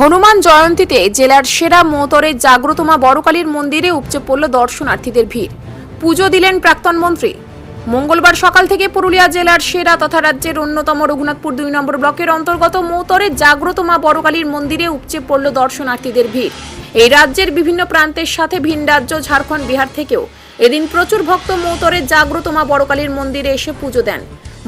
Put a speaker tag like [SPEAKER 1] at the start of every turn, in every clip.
[SPEAKER 1] হনুমান জয়ন্তীতে জেলার সেরা মোতরে জাগ্রতমা বড়কালীর মন্দিরে উপচে পড়ল দর্শনার্থীদের ভিড়। পুজো দিলেন প্রাক্তন মন্ত্রী। মঙ্গলবার সকাল থেকে পুরুলিয়া জেলার সেরা তথা রাজ্যের অন্যতম রঘুনাথপুর দুই নম্বর ব্লকের অন্তর্গত মৌতরে জাগ্রত মা বড়কালীর মন্দিরে উপচে পড়ল দর্শনার্থীদের ভিড়। এই রাজ্যের বিভিন্ন প্রান্তের সাথে ভিন রাজ্য, ঝাড়খণ্ড, বিহার থেকেও এদিন প্রচুর ভক্ত মৌতরে জাগ্রত মা বড়কালীর মন্দিরে এসে পুজো দেন।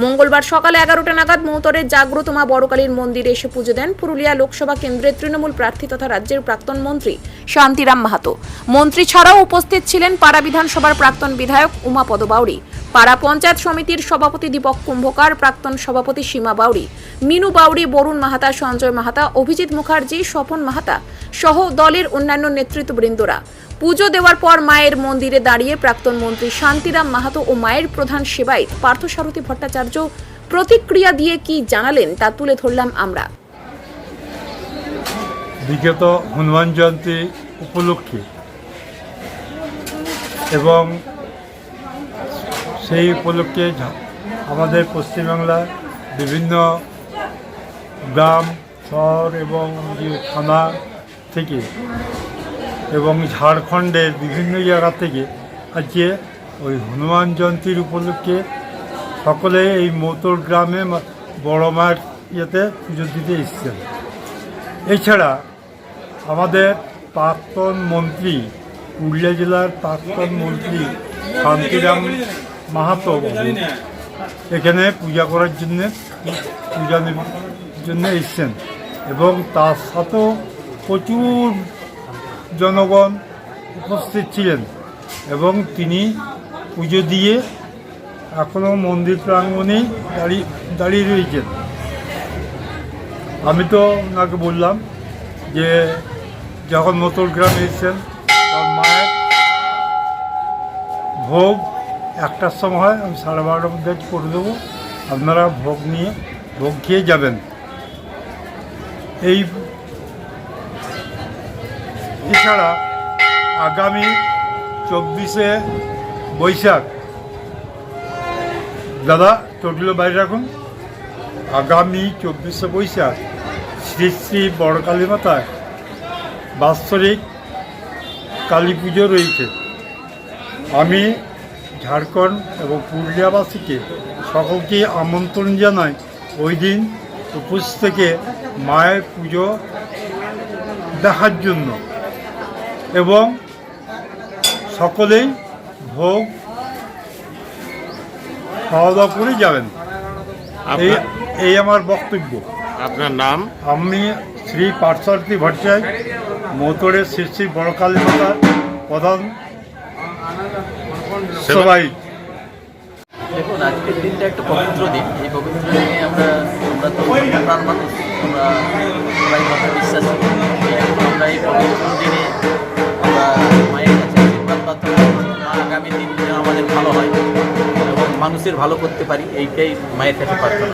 [SPEAKER 1] মঙ্গলবার সকালে এগারোটা নাগাদ মৌতরের জাগ্রত মা বড়কালীর মন্দিরে এসে পুজো দেন পুরুলিয়া লোকসভা কেন্দ্রের তৃণমূল প্রার্থী তথা রাজ্যের প্রাক্তন মন্ত্রী শান্তিরাম মাহাতো। মন্ত্রী ছাড়াও উপস্থিত ছিলেন পাড়া বিধানসভার প্রাক্তন বিধায়ক উমাপদ বাউরি পাড়া পঞ্চায়েত সমিতির সভাপতি দীপক কুম্ভকার, প্রাক্তন সভাপতি সীমা বাউরি মিনু বাউরি বরুণ মাহাতা, সঞ্জয় মাহাতা, অভিজিৎ মুখার্জি, স্বপন মাহাতা সহ দলের অন্যান্য নেতৃত্ববৃন্দরা। পুজো দেওয়ার পর মায়ের মন্দিরে দাঁড়িয়ে প্রাক্তন মন্ত্রী শান্তিরাম মাহাতো ও মায়ের প্রধান সেবায়িত পার্থসারথী ভট্টাচার্য প্রতিক্রিয়া দিয়ে কি জানালেন তা তুলে ধরলাম আমরা।
[SPEAKER 2] বিগত হনুমান জয়ন্তী উপলক্ষে এবং সেই উপলক্ষে আমাদের পশ্চিমবাংলার বিভিন্ন গ্রাম, শহর এবং থানা থেকে এবং ঝাড়খণ্ডের বিভিন্ন জায়গা থেকে আজকে ওই হনুমান জয়ন্তীর উপলক্ষে সকলে এই মৌতর গ্রামে বড় মায়ের ইয়েতে পুজো দিতে এসছেন। এছাড়া আমাদের প্রাক্তন মন্ত্রী, পুরুলিয়া জেলার প্রাক্তন মন্ত্রী শান্তিরাম মাহাতো এখানে পূজা করার জন্য, পূজা জন্য এসছেন এবং তার সাথেও প্রচুর জনগণ উপস্থিত ছিলেন এবং তিনি পুজো দিয়ে এখনও মন্দির প্রাঙ্গণেই দাঁড়িয়ে দাঁড়িয়ে রয়েছেন। আমি তো ওনাকে বললাম যে যখন মতল গ্রামে এসেছেন, তার মায়ের ভোগ একটার সময় হয় আমি সাড়ে বারোটার মধ্যে করে দেবো। আপনারা ভোগ নিয়ে, ভোগ খেয়ে যাবেন। এই এছাড়া আগামী চব্বিশে বৈশাখ। দাদা টোটগুলো বাইরে রাখুন। আগামী চব্বিশে বৈশাখ শ্রী শ্রী বড় কালী মাতায় বাৎসরিক কালী পুজো রয়েছে। আমি ঝাড়খণ্ড এবং পুরুলিয়াবাসীকে সকলকে আমন্ত্রণ জানাই ওই দিন উপোস থেকে মায়ের পুজো দেখার জন্য। এবং সকলেই ভোগ খাওয়া দাওয়া করে যাবেন। এই এই আমার বক্তব্য।
[SPEAKER 3] আপনার নাম?
[SPEAKER 2] আমি শ্রী পার্শ্বর্তী ভট্টাচার্য মোতরের শ্রী শ্রী বড়কালী মাতার প্রধান সবাই
[SPEAKER 4] দেখুন আজকের দিনটা একটা পবিত্র দিন। এই পবিত্র দিনে আমরা আমরা তো প্রাণ মানুষ আমরা সবাই মতে বিশ্বাসী এই জন্য আমরা এই পবিত্র মানুষের ভালো করতে পারি এইটাই মায়ের কাছে প্রার্থনা।